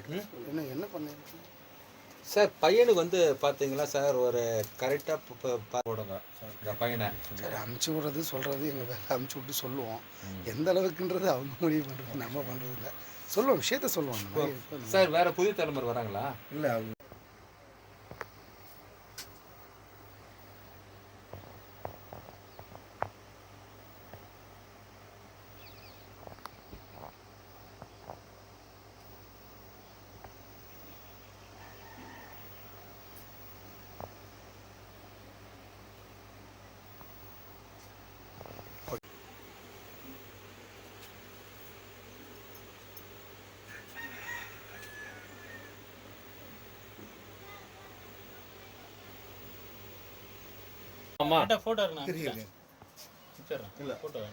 என்ன என்ன பண்ணிருக்கீங்க? சார் பையனுக்கு வந்து பார்த்தீங்களா சார் ஒரு கரெக்டாக போடுங்க. இந்த பையனை. சரி அமுச்சு விடுறது சொல்கிறது எங்கள் வேலை அமுச்சு விட்டு சொல்லுவோம். எந்த அளவுக்குன்றது அவங்க முடிவு பண்ணுறது நம்ம பண்ணுறது இல்லை. சொல்லுவோம் விஷயத்த சொல்லுவோம். சார் வேற புதிய தலைமுறை வராங்களா? இல்லை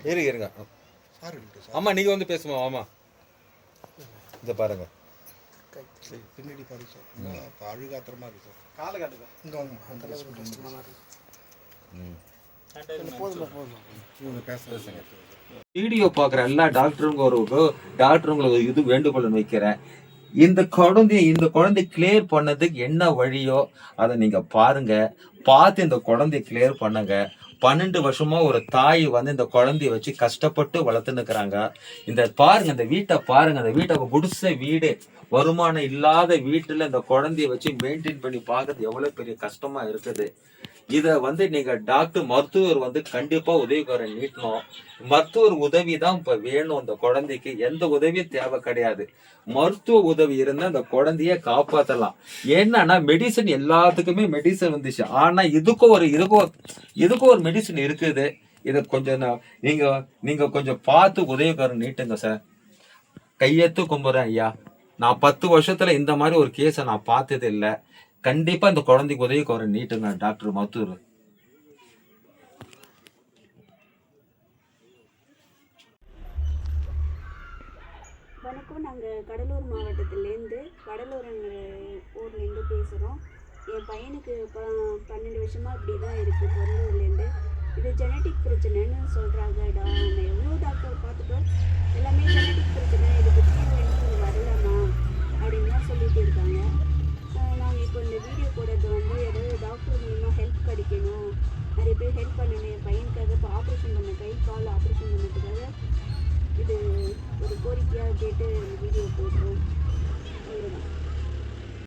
இருங்க இருங்க. சார் இருக்கு சார் ஆமா நீங்க வந்து பேசுமா ஆமா. இந்த பாருங்க. பின்னாடி பாரு சார் அழுகாத்திரமா இருக்கு சார் காலை காட்டுங்க. இங்கே வீடியோ பார்க்குற எல்லா டாக்டருங்க ஒரு டாக்டருங்களுக்கு ஒரு இது வேண்டுகோள் வைக்கிறேன். இந்த குழந்தைய இந்த குழந்தை கிளியர் பண்ணதுக்கு என்ன வழியோ அதை நீங்க பாருங்க. பார்த்து இந்த குழந்தைய கிளியர் பண்ணுங்க. பன்னெண்டு வருஷமா ஒரு தாய் வந்து இந்த குழந்தைய வச்சு கஷ்டப்பட்டு வளர்த்துனுக்குறாங்க இந்த பாருங்க இந்த வீட்டை பாருங்க அந்த வீட்டை முடிச்ச வீடு. வருமானம் இல்லாத வீட்டுல இந்த குழந்தைய வச்சு மெயின்டைன் பண்ணி பார்க்கறது எவ்வளவு பெரிய கஷ்டமா இருக்குது. இதை வந்து நீங்க டாக்டர் மருத்துவர் வந்து கண்டிப்பா உதவிக்காரன் நீட்டணும். மருத்துவர் உதவி தான் இப்ப வேணும் இந்த குழந்தைக்கு. எந்த உதவியும் தேவை கிடையாது. மருத்துவ உதவி இருந்தா அந்த குழந்தைய காப்பாற்றலாம் என்னன்னா மெடிசன் எல்லாத்துக்குமே மெடிசன் வந்துச்சு. ஆனா இதுக்கும் ஒரு இதுக்கும் ஒரு- இதுக்கும் ஒரு மெடிசன் இருக்குது. இதை கொஞ்சம் நான்- நீங்க நீங்க கொஞ்சம் பார்த்து உதவிக்காரன் நீட்டுங்க சார் கையெத்து கும்புறேன் ஐயா. நான் பத்து வருஷத்துல இந்த மாதிரி ஒரு கேஸை நான் பார்த்தது இல்லை கண்டிப்பா இந்த குழந்தைக்கு உதவிக்கரம் நீட்டுங்க டாக்டர் மத்தூர் வணக்கம். நாங்கள் கடலூர் மாவட்டத்திலேருந்து கடலூருங்கிற ஊர்லேருந்து பேசுகிறோம் என் பையனுக்கு ப பன்னெண்டு வருஷமாக இப்படி தான் இருக்குது பிறந்ததுலேருந்து இது ஜெனட்டிக் பிரச்சனைன்னு சொல்கிறாங்க டா எவ்வளோ டாக்டர் பார்த்துட்டோம்? எல்லாமே ஜெனட்டிக் பிரச்சனை. கோரிக்கையாக கேட்டு இந்த வீடியோ போடுறோம். அவ்வளோதான்